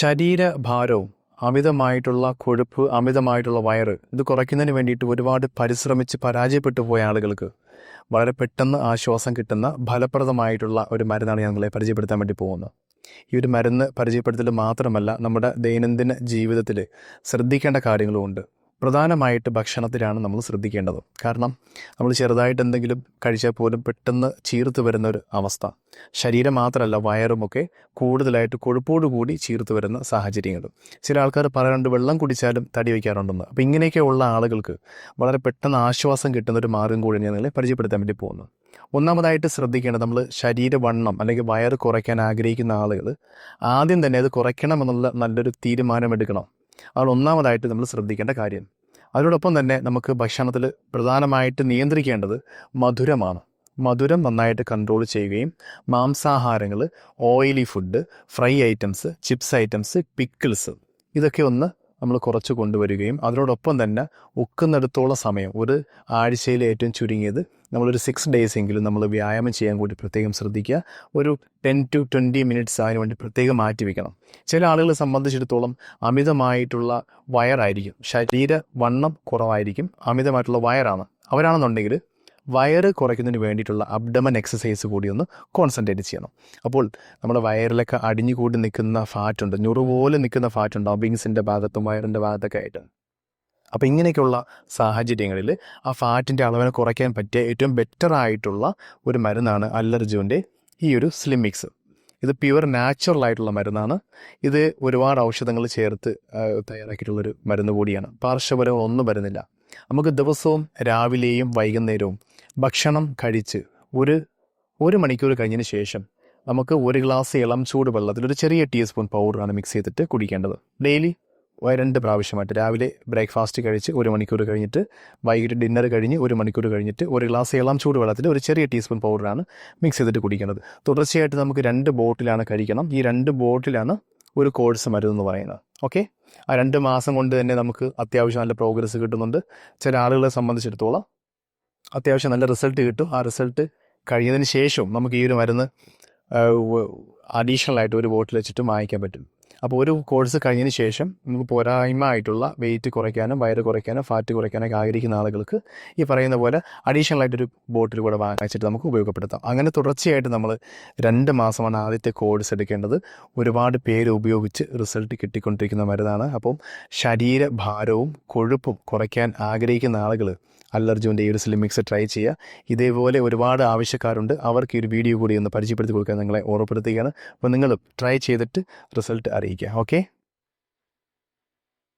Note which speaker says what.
Speaker 1: ശരീരഭാരവും അമിതമായിട്ടുള്ള കൊഴുപ്പ് അമിതമായിട്ടുള്ള വയറ് ഇത് കുറയ്ക്കുന്നതിന് വേണ്ടിയിട്ട് ഒരുപാട് പരിശ്രമിച്ച് പരാജയപ്പെട്ടു പോയ ആളുകൾക്ക് വളരെ പെട്ടെന്ന് ആശ്വാസം കിട്ടുന്ന ഫലപ്രദമായിട്ടുള്ള ഒരു മരുന്നാണ് ഞങ്ങളെ പരിചയപ്പെടുത്താൻ വേണ്ടി പോകുന്നത്. ഈ ഒരു മരുന്ന് പരിചയപ്പെടുത്തൽ മാത്രമല്ല നമ്മുടെ ദൈനംദിന ജീവിതത്തിൽ ശ്രദ്ധിക്കേണ്ട കാര്യങ്ങളുമുണ്ട് പ്രധാനമായിട്ട് ഭക്ഷണത്തിലാണ് നമ്മൾ ശ്രദ്ധിക്കേണ്ടത്. കാരണം നമ്മൾ ചെറുതായിട്ട് എന്തെങ്കിലും കഴിച്ചാൽ പോലും പെട്ടെന്ന് ചീർത്ത് വരുന്ന ഒരു അവസ്ഥ. ശരീരം മാത്രമല്ല വയറുമൊക്കെ കൂടുതലായിട്ട് കൊഴുപ്പോടുകൂടി ചീർത്ത് വരുന്ന സാഹചര്യങ്ങൾ. ചില ആൾക്കാർ പറയാറുണ്ട് വെള്ളം കുടിച്ചാലും തടി വയ്ക്കാറുണ്ടെന്ന്. അപ്പോൾ ഇങ്ങനെയൊക്കെ ഉള്ള ആളുകൾക്ക് വളരെ പെട്ടെന്ന് ആശ്വാസം കിട്ടുന്ന ഒരു മാർഗം കൂടി ഞാൻ നിങ്ങളെ പരിചയപ്പെടുത്താൻ വേണ്ടി പോകുന്നു. ഒന്നാമതായിട്ട് ശ്രദ്ധിക്കേണ്ടത് നമ്മൾ ശരീരവണ്ണം അല്ലെങ്കിൽ വയറ് കുറയ്ക്കാൻ ആഗ്രഹിക്കുന്ന ആളുകൾ ആദ്യം തന്നെ അത് കുറയ്ക്കണമെന്നുള്ള നല്ലൊരു തീരുമാനമെടുക്കണം. അതാണ് ഒന്നാമതായിട്ട് നമ്മൾ ശ്രദ്ധിക്കേണ്ട കാര്യം അതിനോടൊപ്പം തന്നെ നമുക്ക് ഭക്ഷണത്തിൽ പ്രധാനമായിട്ട് നിയന്ത്രിക്കേണ്ടത് മധുരമാണ്. മധുരം നന്നായിട്ട് കൺട്രോൾ ചെയ്യുകയും മാംസാഹാരങ്ങൾ oily food fry items chips items pickles ഇതൊക്കെ ഒന്ന് നമ്മൾ കുറച്ച് കൊണ്ടുവരികയും അതിനോടൊപ്പം തന്നെ ഒക്കുന്നിടത്തോളം സമയം ഒരു ആഴ്ചയിൽ ഏറ്റവും ചുരുങ്ങിയത് നമ്മളൊരു സിക്സ് ഡേയ്സ് എങ്കിലും നമ്മൾ വ്യായാമം ചെയ്യാൻ കൂടി പ്രത്യേകം ശ്രദ്ധിക്കുക. ഒരു ടെൻ ടു ട്വന്റി മിനിറ്റ്സ് അതിന് വേണ്ടി പ്രത്യേകം മാറ്റി വെക്കണം. ചില ആളുകളെ സംബന്ധിച്ചിടത്തോളം അമിതമായിട്ടുള്ള വയറായിരിക്കും. ശരീര വണ്ണം കുറവായിരിക്കും. അമിതമായിട്ടുള്ള വയറാണ്. അവരാണെന്നുണ്ടെങ്കിൽ വയറ് കുറയ്ക്കുന്നതിന് വേണ്ടിയിട്ടുള്ള അബ്ഡമൻ എക്സസൈസ് കൂടി ഒന്ന് കോൺസെൻട്രേറ്റ് ചെയ്യണം. അപ്പോൾ നമ്മുടെ വയറിലൊക്കെ അടിഞ്ഞു കൂടി നിൽക്കുന്ന ഫാറ്റ് ഉണ്ട് ഞുറു പോലെ നിൽക്കുന്ന ഫാറ്റ് ഉണ്ടാവും വിങ്സിന്റെ ഭാഗത്തും വയറിന്റെ ഭാഗത്തൊക്കെ ആയിട്ട്. അപ്പോൾ ഇങ്ങനെയൊക്കെയുള്ള സാഹചര്യങ്ങളിൽ ആ ഫാറ്റിന്റെ അളവിനെ കുറയ്ക്കാൻ പറ്റിയ ഏറ്റവും ബെറ്റർ ആയിട്ടുള്ള ഒരു മരുന്നാണ് അല്ലർജുവിന്റെ ഈ ഒരു സ്ലിം മിക്സ് ഇത് പ്യുവർ നാച്ചുറൽ ആയിട്ടുള്ള മരുന്നാണ്. ഇത് ഒരുപാട് ഔഷധങ്ങൾ ചേർത്ത് തയ്യാറാക്കിയിട്ടുള്ളൊരു മരുന്ന് കൂടിയാണ്. പാർശ്വഫലം ഒന്നും വരുന്നില്ല. നമുക്ക് ദിവസവും രാവിലെയും വൈകുന്നേരവും ഭക്ഷണം കഴിച്ച് ഒരു ഒരു മണിക്കൂർ കഴിഞ്ഞതിന് ശേഷം നമുക്ക് ഒരു ഗ്ലാസ് ഇളം ചൂട് വെള്ളത്തിൽ ഒരു ചെറിയ ടീസ്പൂൺ പൗഡറാണ് മിക്സ് ചെയ്തിട്ട് കുടിക്കേണ്ടത്. ഡെയിലി രണ്ട് പ്രാവശ്യമായിട്ട് രാവിലെ ബ്രേക്ക്ഫാസ്റ്റ് കഴിച്ച് ഒരു മണിക്കൂർ കഴിഞ്ഞിട്ട് വൈകിട്ട് ഡിന്നർ കഴിഞ്ഞ് ഒരു മണിക്കൂർ കഴിഞ്ഞിട്ട് ഒരു ഗ്ലാസ് ഇളം ചൂട് വെള്ളത്തിൽ ഒരു ചെറിയ ടീസ്പൂൺ പൗഡറാണ് മിക്സ് ചെയ്തിട്ട് കുടിക്കേണ്ടത്. തുടർച്ചയായിട്ട് നമുക്ക് രണ്ട് ബോട്ടിലാണ് കഴിക്കണം. ഈ രണ്ട് ബോട്ടിലാണ് ഒരു കോഴ്സ് മരുന്ന് പറയുന്നത്. ഓക്കെ ആ രണ്ട് മാസം കൊണ്ട് തന്നെ നമുക്ക് അത്യാവശ്യം നല്ല പ്രോഗ്രസ് കിട്ടുന്നുണ്ട്. ചില ആളുകളെ സംബന്ധിച്ചിടത്തോളം അത്യാവശ്യം നല്ല റിസൾട്ട് കിട്ടും. ആ റിസൾട്ട് കഴിഞ്ഞതിന് ശേഷവും നമുക്ക് ഈ ഒരു മരുന്ന് അഡീഷണൽ ആയിട്ട് ഒരു ബോട്ടിൽ വെച്ചിട്ട് വാങ്ങിക്കാൻ പറ്റും. അപ്പോൾ ഒരു കോഴ്സ് കഴിഞ്ഞതിന് ശേഷം നമുക്ക് പോരായ്മ ആയിട്ടുള്ള വെയിറ്റ് കുറയ്ക്കാനും വയറ് കുറയ്ക്കാനും ഫാറ്റ് കുറയ്ക്കാനൊക്കെ ആഗ്രഹിക്കുന്ന ആളുകൾക്ക് ഈ പറയുന്ന പോലെ അഡീഷണൽ ആയിട്ടൊരു ബോട്ടിൽ കൂടെ വാങ്ങിച്ചിട്ട് നമുക്ക് ഉപയോഗപ്പെടുത്താം. അങ്ങനെ തുടർച്ചയായിട്ട് നമ്മൾ രണ്ട് മാസമാണ് ആദ്യത്തെ കോഴ്സ് എടുക്കേണ്ടത്. ഒരുപാട് പേര് ഉപയോഗിച്ച് റിസൾട്ട് കിട്ടിക്കൊണ്ടിരിക്കുന്ന മരുന്നാണ്. അപ്പം ശരീരഭാരവും കൊഴുപ്പും കുറയ്ക്കാൻ ആഗ്രഹിക്കുന്ന ആളുകൾ അല്ലർജുവിന്റെ ഈ ഒരു സ്ലിം മിക്സ് ട്രൈ ചെയ്യുക. ഇതേപോലെ ഒരുപാട് ആവശ്യക്കാരുണ്ട്. അവർക്ക് ഈ ഒരു വീഡിയോ കൂടി ഒന്ന് പരിചയപ്പെടുത്തി കൊടുക്കാൻ നിങ്ങളെ ഓർമ്മപ്പെടുത്തുകയാണ്. അപ്പോൾ നിങ്ങളും ട്രൈ ചെയ്തിട്ട് റിസൾട്ട് അറിയിക്കുക. ഓക്കെ